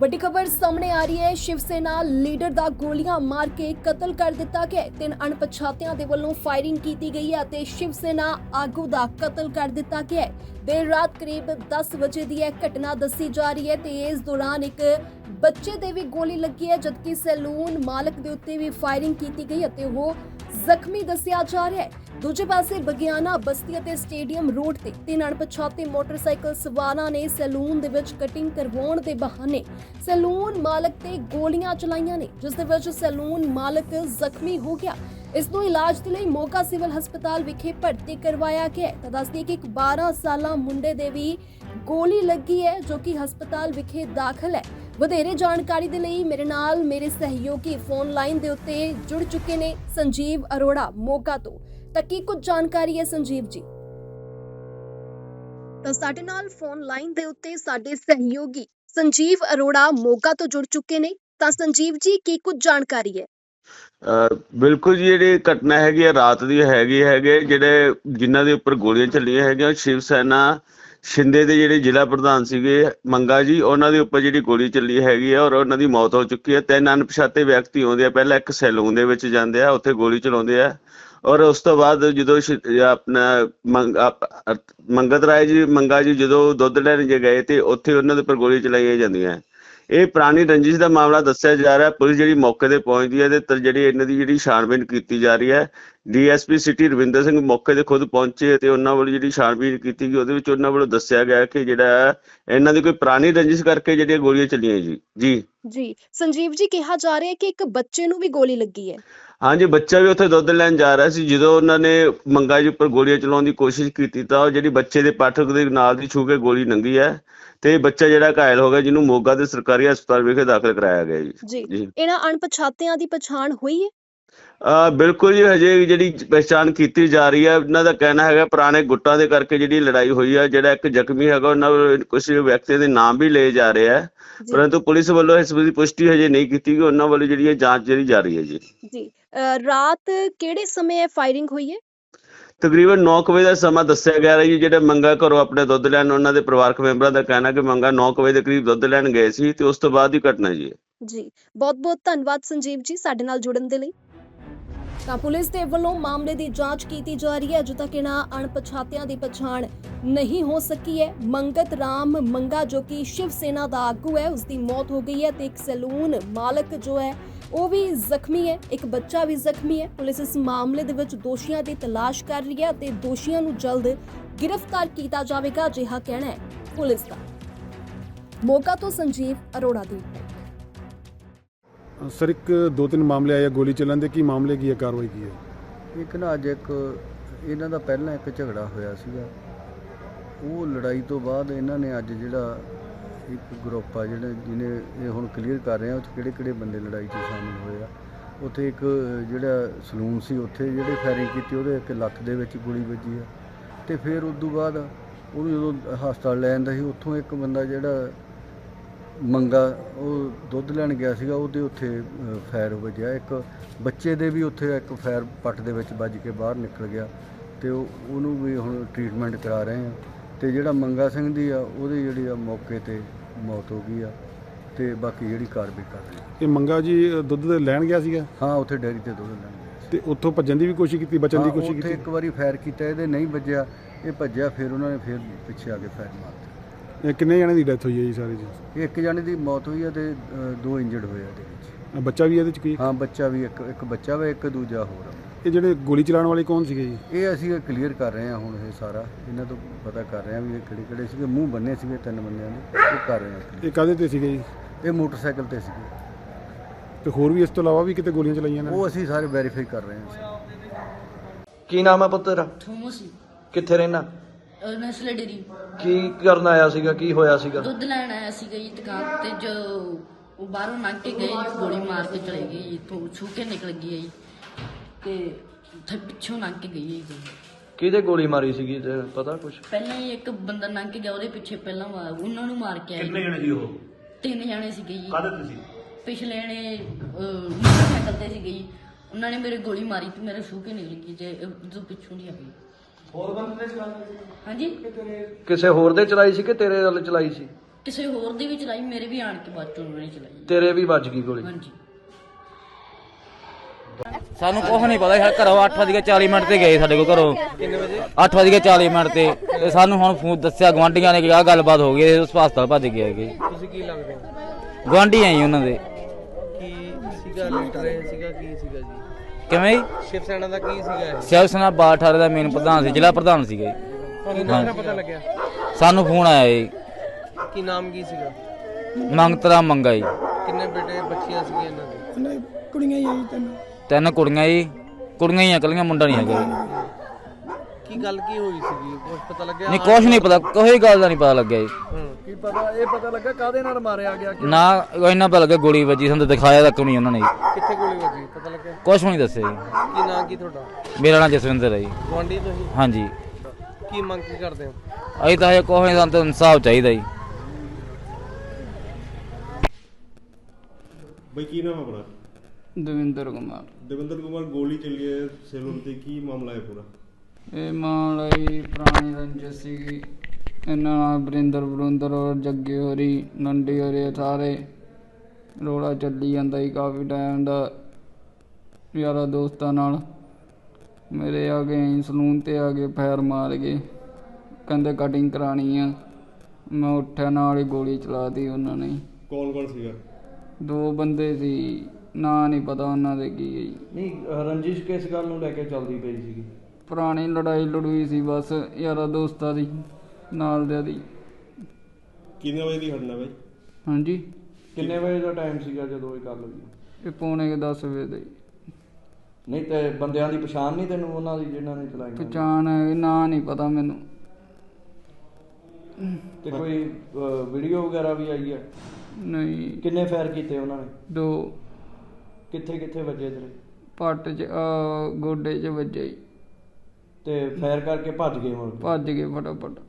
ਵੱਡੀ ਖਬਰ ਸਾਹਮਣੇ ਆ ਰਹੀ ਹੈ। ਸ਼ਿਵ ਸੈਨਾ ਲੀਡਰ ਦਾ ਗੋਲੀਆਂ ਮਾਰ ਕੇ ਕਤਲ ਕਰ ਦਿੱਤਾ ਗਿਆ ਤਿੰਨ ਅਣਪਛਾਤਿਆਂ ਦੇ ਵੱਲੋਂ ਫਾਇਰਿੰਗ ਕੀਤੀ ਗਈ ਹੈ ਅਤੇ ਸ਼ਿਵ ਸੈਨਾ ਆਗੂ ਦਾ ਕਤਲ ਕਰ ਦਿੱਤਾ ਗਿਆ ਦੇਰ ਰਾਤ ਕਰੀਬ 10 ਵਜੇ ਦੀ ਇਹ ਘਟਨਾ ਦੱਸੀ ਜਾ ਰਹੀ ਹੈ ਤੇ ਇਸ ਦੌਰਾਨ ਇੱਕ ਬੱਚੇ ਦੇ ਵੀ ਗੋਲੀ ਲੱਗੀ ਹੈ, ਜਦਕਿ ਸੈਲੂਨ ਮਾਲਕ ਦੇ ਉੱਤੇ ਵੀ ਫਾਇਰਿੰਗ ਕੀਤੀ ਗਈ ਅਤੇ ਉਹ ਜ਼ਖਮੀ ਦੱਸਿਆ ਜਾ ਰਿਹਾ ਹੈ। ਦੂਜੇ ਪਾਸੇ ਬਗਿਆਨਾ ਬਸਤੀ ਅਤੇ ਸਟੇਡੀਅਮ ਰੋਡ ਤੇ ਤਿੰਨ ਅਣਪਛਾਤੇ ਮੋਟਰਸਾਈਕਲ ਸਵਾਰਾਂ ਨੇ ਸੈਲੂਨ ਦੇ ਵਿੱਚ ਕਟਿੰਗ ਕਰਵਾਉਣ ਦੇ ਬਹਾਨੇ ਸੈਲੂਨ ਮਾਲਕ ਤੇ ਗੋਲੀਆਂ ਚਲਾਈਆਂ ਨੇ, ਜਿਸ ਦੇ ਵਿੱਚ ਸੈਲੂਨ ਮਾਲਕ ਜ਼ਖਮੀ ਹੋ ਗਿਆ। ਇਸ ਨੂੰ ਇਲਾਜ ਦੇ ਲਈ ਮੋਗਾ ਸਿਵਲ ਹਸਪਤਾਲ ਵਿਖੇ ਭਰਤੀ ਕਰਵਾਇਆ ਗਿਆ ਤਾਂ ਦੱਸਦੀ ਕਿ ਇੱਕ 12 ਸਾਲਾ ਮੁੰਡੇ ਦੇ ਵੀ ਗੋਲੀ ਲੱਗੀ ਹੈ, ਜੋ ਕਿ ਹਸਪਤਾਲ ਵਿਖੇ ਦਾਖਲ ਹੈ। ਵਧੇਰੇ ਜਾਣਕਾਰੀ ਦੇ ਲਈ ਮੇਰੇ ਨਾਲ ਮੇਰੇ ਸਹਿਯੋਗੀ ਫੋਨ ਲਾਈਨ ਦੇ ਉੱਤੇ ਜੁੜ ਚੁੱਕੇ ਨੇ ਸੰਜੀਵ ਅਰੋੜਾ ਮੋਗਾ ਤੋਂ। ਤਾਂ ਕੀ ਕੁਝ ਜਾਣਕਾਰੀ ਹੈ ਸੰਜੀਵ ਜੀ? ਤਾਂ ਸਾਡੇ ਨਾਲ ਫੋਨ ਲਾਈਨ ਦੇ ਉੱਤੇ ਸਾਡੇ ਸਹਿਯੋਗੀ ਸੰਜੀਵ ਅਰੋੜਾ ਮੋਗਾ ਤੋਂ ਜੁੜ ਚੁੱਕੇ ਨੇ। ਤਾਂ ਸੰਜੀਵ ਜੀ, ਕੀ ਕੁਝ ਜਾਣਕਾਰੀ ਹੈ? ਬਿਲਕੁਲ ਜੀ, ਜਿਹੜੀ ਘਟਨਾ ਹੈਗੀ ਆ ਰਾਤ ਦੀ ਹੈਗੀ ਹੈਗੇ, ਜਿਹੜੇ ਜਿਨ੍ਹਾਂ ਦੇ ਉੱਪਰ ਗੋਲੀਆਂ ਚੱਲੀਆਂ ਹੈਗੀਆਂ, ਸ਼ਿਵ ਸੈਨਾ ਸ਼ਿੰਦੇ ਦੇ ਜਿਹੜੇ ਜ਼ਿਲ੍ਹਾ ਪ੍ਰਧਾਨ ਸੀਗੇ ਮੰਗਾ ਜੀ, ਉਹਨਾਂ ਦੇ ਉੱਪਰ ਜਿਹੜੀ ਗੋਲੀ ਚੱਲੀ ਹੈਗੀ ਹੈ ਔਰ ਉਹਨਾਂ ਦੀ ਮੌਤ ਹੋ ਚੁੱਕੀ ਹੈ ਤਿੰਨ ਅਣਪਛਾਤੇ ਵਿਅਕਤੀ ਆਉਂਦੇ ਆ। ਪਹਿਲਾਂ ਇੱਕ ਸੈਲੂਨ ਦੇ ਵਿੱਚ ਜਾਂਦੇ ਆ, ਉੱਥੇ ਗੋਲੀ ਚਲਾਉਂਦੇ ਆ। ਔਰ ਉਸ ਤੋਂ ਬਾਅਦ ਜਦੋਂ ਸ਼ਿ- ਆਪਣਾ ਮੰਗਤ ਰਾਏ ਜੀ, ਮੰਗਾ ਜੀ ਜਦੋਂ ਦੁੱਧ ਲੈਣ ਜੇ ਗਏ ਤੇ ਉੱਥੇ ਉਹਨਾਂ ਦੇ ਉੱਪਰ ਗੋਲੀ ਚਲਾਈਆਂ ਜਾਂਦੀਆਂ। ਇਹ ਪੁਰਾਣੀ ਰੰਜਿਸ਼ ਦਾ ਮਾਮਲਾ ਦੱਸਿਆ ਜਾ ਰਿਹਾ। ਪੁਲਿਸ ਜਿਹੜੀ ਮੌਕੇ ਤੇ ਪਹੁੰਚਦੀ ਹੈ ਤੇ ਜਿਹੜੀ ਇਹਨਾਂ ਦੀ ਜਿਹੜੀ ਛਾਣਬੀਨ ਕੀਤੀ ਜਾ ਰਹੀ ਹੈ ਡੀਐਸਪੀ ਸਿਟੀ ਰਵਿੰਦਰ ਸਿੰਘ ਮੌਕੇ ਤੇ ਖੁਦ ਪਹੁੰਚੇ ਤੇ ਉਹਨਾਂ ਵੱਲੋਂ ਜਿਹੜੀ ਛਾਣਬੀਨ ਕੀਤੀ ਗਈ ਉਹਦੇ ਵਿੱਚ ਉਹਨਾਂ ਵੱਲੋਂ ਦੱਸਿਆ ਗਿਆ ਕਿ ਜਿਹੜਾ ਇਹਨਾਂ ਦੀ ਕੋਈ ਪੁਰਾਣੀ ਰੰਜਿਸ਼ ਕਰਕੇ ਜਿਹੜੀਆਂ ਗੋਲੀਆਂ ਚੱਲੀਆਂ ਜੀ। ਜੀ। ਜੀ ਸੰਜੀਵ ਜੀ ਕਿਹਾ ਜਾ ਰਿਹਾ ਹੈ ਕਿ ਇੱਕ ਬੱਚੇ ਨੂੰ ਵੀ ਗੋਲੀ ਲੱਗੀ ਹੈ। ਹਾਂਜੀ ਬੱਚਾ ਵੀ ਉੱਥੇ ਦੁੱਧ ਲੈਣ ਜਾ ਰਿਹਾ ਸੀ। ਜਦੋਂ ਉਹਨਾਂ ਨੇ ਮੰਗਾ ਜੀ ਉੱਪਰ ਗੋਲੀਆਂ ਚਲਾਉਣ ਦੀ ਕੋਸ਼ਿਸ਼ ਕੀਤੀ ਤਾਂ ਉਹ ਜਿਹੜੀ ਬੱਚੇ ਦੇ ਪਾਠਕ ਦੇ ਨਾਲ ਦੀ ਛੂ ਕੇ ਗੋਲੀ ਲੰਗੀ ਹੈ ਤੇ ਬੱਚਾ ਜਿਹੜਾ ਘਾਇਲ ਹੋ ਗਿਆ ਜਿਹਨੂੰ ਮੋਗਾ ਦੇ ਸਰਕਾਰੀ ਹਸਪਤਾਲ ਵਿਖੇ ਦਾਖਲ ਕਰਾਇਆ ਗਿਆ ਜੀ। ਜੀ। ਇਹਨਾਂ ਅਣਪਛਾਤਿਆਂ ਦੀ ਪਛਾਣ ਹੋਈ ਹੈ? ਬਿਲਕੁਲ ਜੀ ਹਜੇ ਜਿਹੜੀ ਪਛਾਣ ਕੀਤੀ ਜਾ ਰਹੀ ਹੈ ਉਹਨਾਂ ਦਾ ਕਹਿਣਾ ਹੈਗਾ ਪੁਰਾਣੇ ਗੁੱਟਾਂ ਦੇ ਕਰਕੇ ਜਿਹੜੀ ਲੜਾਈ ਹੋਈ ਹੈ ਜਿਹੜਾ ਇੱਕ ਜ਼ਖਮੀ ਹੈਗਾ ਉਹਨਾਂ ਕੁਝ ਵਿਅਕਤੀਆਂ ਦੇ ਨਾਮ ਵੀ ਲਏ ਜਾ ਰਹੇ ਜੀ। ਪਰੰਤੂ ਪੁਲਿਸ ਵੱਲੋਂ ਇਸ ਦੀ ਪੁਸ਼ਟੀ ਹਜੇ ਨਹੀਂ ਕੀਤੀ ਗਈ ਉਹਨਾਂ ਵੱਲੋਂ ਜਿਹੜੀ ਜਾਂਚ ਜਿਹੜੀ ਜਾਰੀ ਹੈ ਜੀ। ਜੀ ਰਾਤ ਕਿਹੜੇ ਸਮੇਂ ਇਹ ਫਾਇਰਿੰਗ ਹੋਈ ਹੈ? ਤਕਰੀਬਨ 9 ਵਜੇ ਦਾ ਸਮਾਂ ਦੱਸਿਆ ਗਿਆ ਹੈ ਜੀ ਜਿਹੜੇ ਮੰਗਾ ਘਰੋਂ ਆਪਣੇ ਦੁੱਧ ਲੈਣ ਉਹਨਾਂ ਦੇ ਪਰਿਵਾਰਕ ਮੈਂਬਰਾਂ ਦਾ ਕਹਿਣਾ ਕਿ ਮੰਗਾ 9 ਵਜੇ ਦੇ ਕਰੀਬ ਦੁੱਧ ਲੈਣ ਗਏ ਸੀ ਤੇ ਉਸ ਤੋਂ ਬਾਅਦ ਹੀ ਘਟਨਾ ਜੀ। ਜੀ ਬਹੁਤ ਬਹੁਤ ਧੰਨਵਾਦ ਸੰਜੀਵ ਜੀ ਸਾਡੇ ਨਾਲ ਜੁੜਨ ਦੇ ਲਈ। ਤਾਂ ਪੁਲਿਸ ਦੇ ਵੱਲੋਂ ਮਾਮਲੇ ਦੀ ਜਾਂਚ ਕੀਤੀ ਜਾ ਰਹੀ ਹੈ। ਅਜੇ ਤੱਕ ਇਹਨਾਂ ਅਣਪਛਾਤਿਆਂ ਦੀ ਪਛਾਣ ਨਹੀਂ ਹੋ ਸਕੀ ਹੈ। ਮੰਗਤ ਰਾਮ ਮੰਗਾ ਜੋ ਕਿ ਸ਼ਿਵ ਸੈਨਾ ਦਾ ਆਗੂ ਹੈ ਉਸ ਦੀ ਮੌਤ ਹੋ ਗਈ ਹੈ ਤੇ ਇੱਕ ਸੈਲੂਨ ਮਾਲਕ ਜੋ ਹੈ, ਉਹ ਵੀ ਜ਼ਖਮੀ ਹੈ। ਇੱਕ ਬੱਚਾ ਵੀ ਜ਼ਖਮੀ ਹੈ। ਪੁਲਿਸ ਇਸ ਮਾਮਲੇ ਦੇ ਵਿੱਚ ਦੋਸ਼ੀਆਂ ਦੀ ਤਲਾਸ਼ ਕਰ ਰਹੀ ਹੈ ਤੇ ਦੋਸ਼ੀਆਂ ਨੂੰ ਜਲਦ ਗ੍ਰਿਫਤਾਰ ਕੀਤਾ ਜਾਵੇਗਾ। ਅਜਿਹਾ ਕਹਿਣਾ ਹੈ ਪੁਲਿਸ ਦਾ। ਮੋਗਾ ਤੋਂ ਸੰਜੀਵ ਅਰੋੜਾ ਦੀ ਸਰ, ਇੱਕ ਦੋ ਤਿੰਨ ਮਾਮਲੇ ਆਏ ਆ ਗੋਲੀ ਚੱਲਣ ਦੇ, ਕੀ ਮਾਮਲੇ ਕੀ ਹੈ ਕਾਰਵਾਈ ਕੀ ਹੈ ਇੱਕ ਨਾ ਅੱਜ ਇੱਕ ਇਹਨਾਂ ਦਾ ਪਹਿਲਾਂ ਇੱਕ ਝਗੜਾ ਹੋਇਆ ਸੀਗਾ। ਉਹ ਲੜਾਈ ਤੋਂ ਬਾਅਦ ਇਹਨਾਂ ਨੇ ਅੱਜ ਜਿਹੜਾ ਇੱਕ ਗਰੁੱਪ ਆ ਜਿਹੜੇ ਜਿਹਨੇ ਇਹ ਹੁਣ ਕਲੀਅਰ ਕਰ ਰਹੇ ਆ ਉਹ 'ਚ ਕਿਹੜੇ ਕਿਹੜੇ ਬੰਦੇ ਲੜਾਈ 'ਚ ਸ਼ਾਮਿਲ ਹੋਏ ਆ। ਉੱਥੇ ਇੱਕ ਜਿਹੜਾ ਸਲੂਨ ਸੀ, ਉੱਥੇ ਜਿਹੜੇ ਫਾਇਰਿੰਗ ਕੀਤੀ, ਉਹਦੇ ਇੱਕ ਲੱਤ ਦੇ ਵਿੱਚ ਗੋਲੀ ਵੱਜੀ ਆ। ਤੇ ਫਿਰ ਉਸ ਤੋਂ ਬਾਅਦ ਉਹਨੂੰ ਜਦੋਂ ਹਸਪਤਾਲ ਲੈ ਜਾਂਦਾ ਸੀ, ਉੱਥੋਂ ਇੱਕ ਬੰਦਾ ਜਿਹੜਾ ਮੰਗਾ ਉਹ ਦੁੱਧ ਲੈਣ ਗਿਆ ਸੀਗਾ ਉਹਦੇ ਉੱਥੇ ਫਾਇਰ ਵੱਜਿਆ ਇੱਕ ਬੱਚੇ ਦੇ ਵੀ ਉੱਥੇ ਇੱਕ ਫਾਇਰ ਪੱਟ ਦੇ ਵਿੱਚ ਵੱਜ ਕੇ ਬਾਹਰ ਨਿਕਲ ਗਿਆ ਤੇ ਉਹ ਉਹਨੂੰ ਵੀ ਹੁਣ ਟ੍ਰੀਟਮੈਂਟ ਕਰਾ ਰਹੇ ਆ ਤੇ ਜਿਹੜਾ ਮੰਗਾ ਸਿੰਘ ਦੀ ਆ ਉਹਦੀ ਜਿਹੜੀ ਆ ਮੌਕੇ ਤੇ ਮੌਤ ਹੋ ਗਈ ਆ ਤੇ ਬਾਕੀ ਜਿਹੜੀ ਕਾਰਵਾਈ ਕਰ ਰਹੇ ਆ ਇਹ ਮੰਗਾ ਜੀ ਦੁੱਧ ਦੇ ਲੈਣ ਗਿਆ ਸੀਗਾ? ਹਾਂ ਉੱਥੇ ਡੈਰੀ ਤੇ ਦੁੱਧ ਲੈਣ ਗਿਆ ਤੇ ਉੱਥੋਂ ਭੱਜਣ ਦੀ ਵੀ ਕੋਸ਼ਿਸ਼ ਕੀਤੀ ਬਚਣ ਦੀ ਹਾਂ, ਕੋਸ਼ਿਸ਼ ਉੱਥੇ ਕੀਤੀ? ਇੱਕ ਵਾਰੀ ਫਾਇਰ ਕੀਤਾ ਇਹਦੇ ਨਹੀਂ ਵੱਜਿਆ ਇਹ ਭੱਜਿਆ ਫਿਰ ਉਹਨਾਂ ਨੇ ਫਿਰ ਪਿੱਛੇ ਆ ਕੇ ਫਾਇਰ ਮਾਰਤਾ। ਇਹ ਕਿੰਨੇ ਜਣਿਆਂ ਦੀ ਡੈਥ ਹੋਈ ਹੈ ਜੀ ਸਾਰੇ ਜੀ? ਇੱਕ ਜਾਣੇ ਦੀ ਮੌਤ ਹੋਈ ਆ ਤੇ ਅ, ਦੋ ਇੰਜਰਡ ਹੋਏ ਆ ਇਹਦੇ ਵਿੱਚ। ਅ, ਬੱਚਾ ਵੀ ਇਹਦੇ ਚ ਕੀ ਹਾਂ ਬੱਚਾ ਵੀ ਇੱਕ ਇੱਕ ਬੱਚਾ ਵਾ ਇੱਕ ਦੂਜਾ ਹੋਰ ਆ। ਇਹ ਜਿਹੜੇ ਗੋਲੀ ਚਲਾਉਣ ਵਾਲੇ ਕੌਣ ਸੀਗੇ ਜੀ? ਇਹ ਅਸੀਂ ਕਲੀਅਰ ਕਰ ਰਹੇ ਹਾਂ ਹੁਣ ਇਹ ਸਾਰਾ। ਇਹਨਾਂ ਤੋਂ ਪਤਾ ਕਰ ਰਹੇ ਹਾਂ ਵੀ ਇਹ ਕਿਹੜੇ ਕਿਹੜੇ ਸੀਗੇ। ਮੂੰਹ ਬੰਨੇ ਸੀਗੇ ਤਿੰਨ ਬੰਦਿਆਂ ਦੇ ਉਹ ਕਰ ਰਹੇ ਹਾਂ clear। ਇਹ ਕਾਹਦੇ ਤੇ ਸੀਗੇ ਜੀ? ਇਹ ਮੋਟਰਸਾਈਕਲ ਤੇ ਸੀਗੇ। ਤੇ ਹੋਰ ਵੀ ਇਸ ਤੋਂ ਇਲਾਵਾ ਵੀ ਕਿਤੇ ਗੋਲੀਆਂ ਚਲਾਈਆਂ ਨੇ? ਉਹ ਅਸੀਂ ਸਾਰੇ ਵੈਰੀਫਾਈ ਕਰ ਰਹੇ ਹਾਂ ਕੀ ਨਾਮ ਹੈ ਪੁੱਤਰ? ਥੋਮਸ ਕਿੱਥੇ ਰਹਿਣਾ ਨਸਲ ਡੇਰੀ ਕੀ ਕਰਨ ਆਇਆ ਸੀਗਾ? ਕੀ ਹੋਇਆ ਸੀਗਾ? ਦੁੱਧ ਲੈਣ ਆਇਆ ਸੀਗਾ ਜੀ ਦੁਕਾਨ ਤੇ ਜੋ ਉਹ ਬਾਹਰੋਂ ਲੰਘ ਕੇ ਗਏ ਜੀ ਗੋਲੀ ਮਾਰ ਕੇ ਚਲੇ ਗਏ ਜੀ ਤੋਂ ਛੂ ਕੇ ਨਿਕਲ ਗਈ ਹੈ ਜੀ। ਤੇ ਥ- ਪਿੱਛੋਂ ਲੰਘ ਕੇ ਗਈ ਹੈ ਜੀ। ਕਿਹਦੇ ਗੋਲੀ ਮਾਰੀ ਸੀਗੀ ਤੇ ਪਤਾ ਕੁਛ? ਪਹਿਲਾਂ ਹੀ ਇੱਕ ਬੰਦਾ ਲੰਘ ਕੇ ਗਿਆ ਉਹਦੇ ਪਿੱਛੇ ਪਹਿਲਾਂ ਉਹਨਾਂ ਨੂੰ ਮਾਰ ਕੇ ਆਇਆ ਕਿੰਨੇ ਜਣੇ ਸੀ ਉਹ? ਤਿੰਨ ਜਣੇ ਸੀਗੇ ਜੀ। ਕਾਹਦੇ ਤੇ ਸੀ? ਪਿਛਲੇ ਨੇ ਅਹ, ਮੋਟਰਸਾਈਕਲ ਤੇ ਸੀਗੇ ਜੀ। ਉਹਨਾਂ ਨੇ ਮੇਰੇ ਗੋਲੀ ਮਾਰੀ ਤੇ ਮੇਰੇ ਛੂ ਕੇ ਨਿਕਲ ਗਈ ਜੇ ਜੋ ਪਿੱਛੋਂ ਦੀ ਆ ਗਈ। ਹੋਰ ਬੰਦੇ ਨੇ ਚਲਾਈ ਹਾਂਜੀ। ਕਿਸੇ ਹੋਰ ਦੇ ਚਲਾਈ ਸੀ ਕਿ ਤੇਰੇ ਵੱਲ ਚਲਾਈ ਸੀ? ਕਿਸੇ ਹੋਰ ਦੀ ਵੀ ਚਲਾਈ ਮੇਰੇ ਵੀ ਆਣ ਕੇ ਬਾਅਦ ਚੋਂ ਉਹਨਾਂ ਨੇ ਚਲਾਈ। ਤੇਰੇ ਵੀ ਵੱਜ ਗਈ ਗੋਲੀ? ਹਾਂਜੀ। ਸਾਨੂੰ ਕੁਝ ਨਹੀਂ ਪਤਾ ਯਾਰ ਘਰੋਂ 8:40 ਮਿੰਟ ਤੇ ਗਏ ਸਾਡੇ ਕੋਲ ਘਰੋਂ। ਕਿੰਨੇ ਵਜੇ 8:40 ਮਿੰਟ ਤੇ ਤੇ ਸਾਨੂੰ ਹੁਣ ਫੋਨ ਦੱਸਿਆ ਗਵਾਂਢੀਆਂ ਨੇ ਕਿ ਆਹ ਗੱਲਬਾਤ ਹੋ ਗਈ ਉਸ ਹਸਪਤਾਲ ਭੱਜ ਗਏ ਹੈਗੇ। ਤੁਸੀਂ ਕੀ ਲੱਗਦੇ ਹੋ? ਗਵਾਂਢੀ ਆਈ ਉਹਨਾਂ ਦੇ। ਕੀ ਸੀਗਾ ਲੀਡਰ ਇਹ ਸੀਗਾ ਕੀ ਸੀਗਾ ਜੀ? ਕਿਵੇਂ ਜੀ? ਸ਼ਿਵ ਸੈਨਾ ਦਾ ਕੀ ਸੀਗਾ ਇਹ? ਸ਼ਿਵ ਸੈਨਾ ਬਾਠਾਰੇ ਦਾ ਮੇਨ ਪ੍ਰਧਾਨ ਸੀ ਜ਼ਿਲ੍ਹਾ ਪ੍ਰਧਾਨ ਸੀਗਾ ਜੀ। ਤੁਹਾਨੂੰ ਕਿਹੜਾ ਪਤਾ ਲੱਗਿਆ? ਸਾਨੂੰ ਫੋਨ ਆਇਆ ਜੀ। ਕੀ ਨਾਮ ਕੀ ਸੀਗਾ? ਮੰਗਤਰਾ ਮੰਗਾ ਜੀ। ਕਿੰਨੇ ਬੇਟੇ ਬੱਚੀਆਂ ਸੀਗੀਆਂ ਇਹਨਾਂ ਦੇ? ਤਿੰਨ ਕੁੜੀਆਂ ਜੀ। ਕੁੜੀਆਂ ਹੀ ਆ ਇਕੱਲੀਆਂ ਮੁੰਡਾ ਨਹੀਂ ਹੈਗਾ ਜੀ। ਕੀ ਗੱਲ ਕੀ ਹੋਈ ਸੀਗੀ? ਕੁਝ ਪਤਾ ਲੱਗਿਆ? ਨਹੀਂ ਕੁਝ ਨਹੀਂ ਪਤਾ। ਕੋਈ ਗੱਲ ਦਾ ਨਹੀਂ ਪਤਾ ਲੱਗਿਆ ਜੀ। ਹੂੰ। ਕੀ ਪਤਾ? ਇਹ ਪਤਾ ਲੱਗਾ ਕਾਦੇ ਨਾਲ ਮਾਰਿਆ ਗਿਆ ਨਾ ਇਹਨਾਂ ਪਤਾ ਲੱਗਿਆ ਗੋਲੀ ਵੱਜੀ ਸਾਨੂੰ ਤਾਂ ਦਿਖਾਇਆ ਤੱਕ ਨਹੀਂ ਉਹਨਾਂ ਨੇ। ਜੀ ਕਿੱਥੇ ਗੋਲੀ ਵੱਜੀ? ਪਤਾ ਲੱਗਿਆ? ਕੁਝ ਨਹੀਂ ਦੱਸਿਆ ਜੀ। ਕੀ ਨਾਂ ਕੀ ਤੁਹਾਡਾ? ਮੇਰਾ ਨਾਮ ਜਸਵਿੰਦਰ ਹੈ ਜੀ। ਗੁਆਂਢੀ ਤੁਸੀਂ? ਹਾਂਜੀ। ਕੀ ਮੰਗ ਕੀ ਕਰਦੇ ਹੋ? ਅਸੀਂ ਤਾਂ ਇਹ ਕੋਈ ਸਾਨੂੰ ਤਾਂ ਇਨਸਾਫ ਚਾਹੀਦਾ ਜੀ। ਬਈ ਕੀ ਨਾਮ ਹੈ ਆਪਣਾ? ਦਵਿੰਦਰ ਕੁਮਾਰ। ਦਵਿੰਦਰ ਕੁਮਾਰ ਗੋਲੀ ਚੱਲੀ ਹੈ ਸੈਲੂਨ ਤੇ ਕੀ ਮਾਮਲਾ ਹੈ ਪੂਰਾ? ਇਹ ਮਾਮਲਾ ਪੁਰਾਣੀ ਰੰਜਿਸ਼ ਸੀਗੀ। ਇਹਨਾਂ ਨਾਲ ਬਰਿੰਦਰ ਬਰੁੰਦਰ ਔਰ ਜੱਗੇ ਹੋਰੀ ਨੰਡੀ ਹੋਰੀ ਸਾਰੇ ਰੋਲਾ ਚੱਲੀ ਜਾਂਦਾ ਸੀ ਕਾਫੀ ਟਾਈਮ ਦਾ ਯਾਰਾ ਦੋਸਤਾਂ ਨਾਲ। ਮੇਰੇ ਆ ਗਏ ਸਲੂਨ ਤੇ ਆ ਗਏ ਫੈਰ ਮਾਰ ਗਏ। ਕਹਿੰਦੇ ਕਟਿੰਗ ਕਰਾਣੀ ਆ। ਮੈਂ ਉੱਠਿਆ ਨਾਲ ਹੀ ਗੋਲੀ ਚਲਾਤੀ ਉਹਨਾਂ ਨੇ। ਕੌਣ ਕੌਣ ਸੀਗਾ? ਦੋ ਬੰਦੇ ਸੀ। ਨਾਂ ਨਹੀਂ ਪਤਾ ਉਹਨਾਂ ਦੇ ਕੀ ਹੈ ਜੀ। ਨਹੀਂ ਰੰਜਿਸ਼ ਕਿਸ ਗੱਲ ਨੂੰ ਲੈ ਕੇ ਚੱਲਦੀ ਪਈ ਸੀਗੀ? ਪੁਰਾਣੀ ਲੜਾਈ ਲੜੂਈ ਸੀ ਬਸ ਯਾਰਾ ਦੋਸਤਾਂ ਦੀ ਨਾਲ ਦੇ ਦੀ। ਕਿੰਨੇ ਵਜੇ ਦੀ ਘਟਨਾ ਬਾਈ? ਹਾਂਜੀ। ਕਿੰਨੇ ਵਜੇ ਦਾ ਟਾਈਮ ਸੀਗਾ ਜਦੋਂ ਇਹ ਗੱਲ ਹੋਈ? ਇਹ ਪੌਣੇ 10 ਵਜੇ ਦੇ ਨਹੀਂ ਤੇ ਬੰਦਿਆਂ ਦੀ ਪਛਾਣ ਨਹੀਂ ਤੈਨੂੰ ਉਹਨਾਂ ਦੀ ਜਿਨ੍ਹਾਂ ਨੇ ਚਲਾਈ ਪਛਾਣ ਹੈ ਨਾਂ ਨਹੀਂ ਪਤਾ ਮੈਨੂੰ। ਤੇ ਕੋਈ ਵੀਡੀਓ ਵਗੈਰਾ ਵੀ ਆਈ ਹੈ ਨਹੀਂ। ਕਿੰਨੇ ਫਾਇਰ ਕੀਤੇ ਉਹਨਾਂ ਨੇ? ਦੋ। ਕਿੱਥੇ ਕਿੱਥੇ ਵੱਜੇ ਤੇਰੇ? ਪੱਟ ਚ ਗੋਡੇ ਚ ਵੱਜੇ। ਤੇ ਫਾਇਰ ਕਰਕੇ ਭੱਜ ਗਏ ਮੁੜ ਭੱਜ ਗਏ ਫਟਾਫਟ।